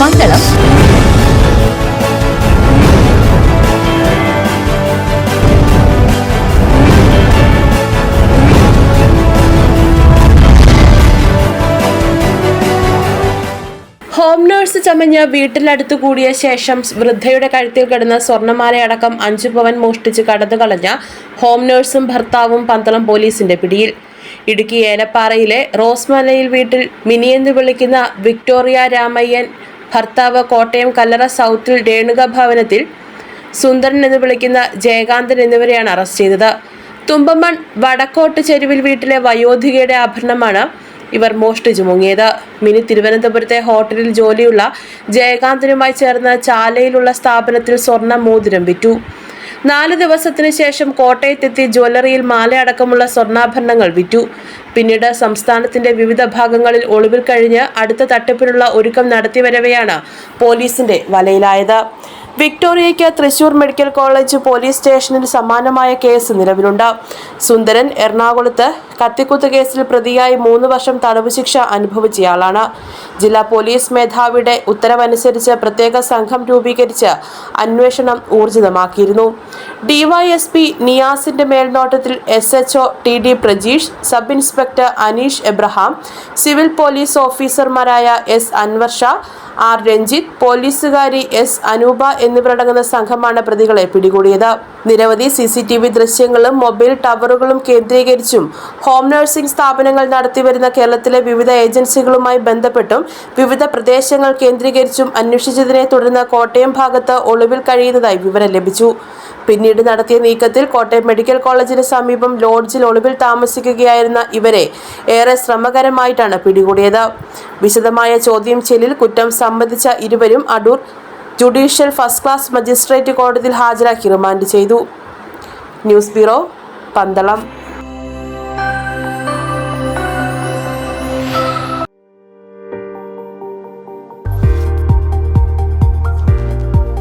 Pandalam home nurse ചമഞ്ഞ് വീട്ടിലടുത്തു കൂടിയ ശേഷം വൃദ്ധയുടെ കഴുത്തിൽ കിടന്ന സ്വർണമാലയടക്കം അഞ്ചു പവൻ മോഷ്ടിച്ച് കടന്നു കളഞ്ഞ ഹോം നഴ്സും ഭർത്താവും പന്തളം പോലീസിന്റെ പിടിയിൽ. ഇടുക്കി ഏലപ്പാറയിലെ റോസ്മലയിൽ വീട്ടിൽ മിനിയെന്ന് വിളിക്കുന്ന വിക്ടോറിയ രാമയ്യൻ ഭർത്താവ് കോട്ടയം കല്ലറ സൗത്തിൽ രേണുക ഭവനത്തിൽ സുന്ദരൻ എന്ന് വിളിക്കുന്ന ജയകാന്തൻ എന്നിവരെയാണ് അറസ്റ്റ് ചെയ്തത്. തുമ്പമൺ വടക്കോട്ട് ചെരുവിൽ വീട്ടിലെ വയോധികയുടെ ആഭരണമാണ് ഇവർ മോഷ്ടിച്ചു മുങ്ങിയത്. മിനി തിരുവനന്തപുരത്തെ ഹോട്ടലിൽ ജോലിയുള്ള ജയകാന്തനുമായി ചേർന്ന് ചാലയിലുള്ള സ്ഥാപനത്തിൽ സ്വർണ മോതിരം വിറ്റു. നാല് ദിവസത്തിന് ശേഷം കോട്ടയത്തെത്തി ജ്വല്ലറിയിൽ മാല അടക്കമുള്ള സ്വർണാഭരണങ്ങൾ വിറ്റു. പിന്നീട് സംസ്ഥാനത്തിന്റെ വിവിധ ഭാഗങ്ങളിൽ ഒളിവിൽ കഴിഞ്ഞ് അടുത്ത തട്ടിപ്പിനുള്ള ഒരുക്കം നടത്തിവരവെയാണ് പോലീസിന്റെ വലയിലായത്. വിക്ടോറിയയ്ക്ക് തൃശൂർ മെഡിക്കൽ കോളേജ് പോലീസ് സ്റ്റേഷനിൽ സമാനമായ കേസ് നിലവിലുണ്ട്. സുന്ദരൻ എറണാകുളത്ത് കത്തിക്കുത്ത് കേസിൽ പ്രതിയായി മൂന്ന് വർഷം തടവ് ശിക്ഷ അനുഭവിച്ചയാളാണ്. ജില്ലാ പോലീസ് മേധാവിയുടെ ഉത്തരവനുസരിച്ച് പ്രത്യേക സംഘം രൂപീകരിച്ച് അന്വേഷണം ഊർജിതമാക്കിയിരുന്നു. ഡിവൈഎസ്പി നിയാസിന്റെ മേൽനോട്ടത്തിൽ S H O T D Prajeesh sub inspector Aneesh Abraham civil police ഓഫീസർമാരായ എസ് അൻവർ ഷാ ആർ രഞ്ജിത്ത് പോലീസുകാരി എസ് അനൂപ എന്നിവരടങ്ങുന്ന സംഘമാണ് പ്രതികളെ പിടികൂടിയത്. നിരവധി സി സി ടി വി ദൃശ്യങ്ങളും മൊബൈൽ ടവറുകളും കേന്ദ്രീകരിച്ചും ഹോം നഴ്സിംഗ് സ്ഥാപനങ്ങൾ നടത്തിവരുന്ന കേരളത്തിലെ വിവിധ ഏജൻസികളുമായി ബന്ധപ്പെട്ടും വിവിധ പ്രദേശങ്ങൾ കേന്ദ്രീകരിച്ചും അന്വേഷിച്ചതിനെ തുടർന്ന് കോട്ടയം ഭാഗത്ത് ഒളിവിൽ കഴിയുന്നതായി വിവരം ലഭിച്ചു. പിന്നീട് നടത്തിയ നീക്കത്തിൽ കോട്ടയം മെഡിക്കൽ കോളേജിന് സമീപം ലോഡ്ജിൽ ഒളിവിൽ താമസിക്കുകയായിരുന്ന ഇവരെ ഏറെ ശ്രമകരമായിട്ടാണ് പിടികൂടിയത്. വിശദമായ ചോദ്യം ചെയ്യലിൽ കുറ്റം സംബന്ധിച്ച ഇരുവരും Adoor judicial first class magistrate കോടതിയിൽ ഹാജരാക്കി റിമാൻഡ് ചെയ്തു. News bureau Pandalam.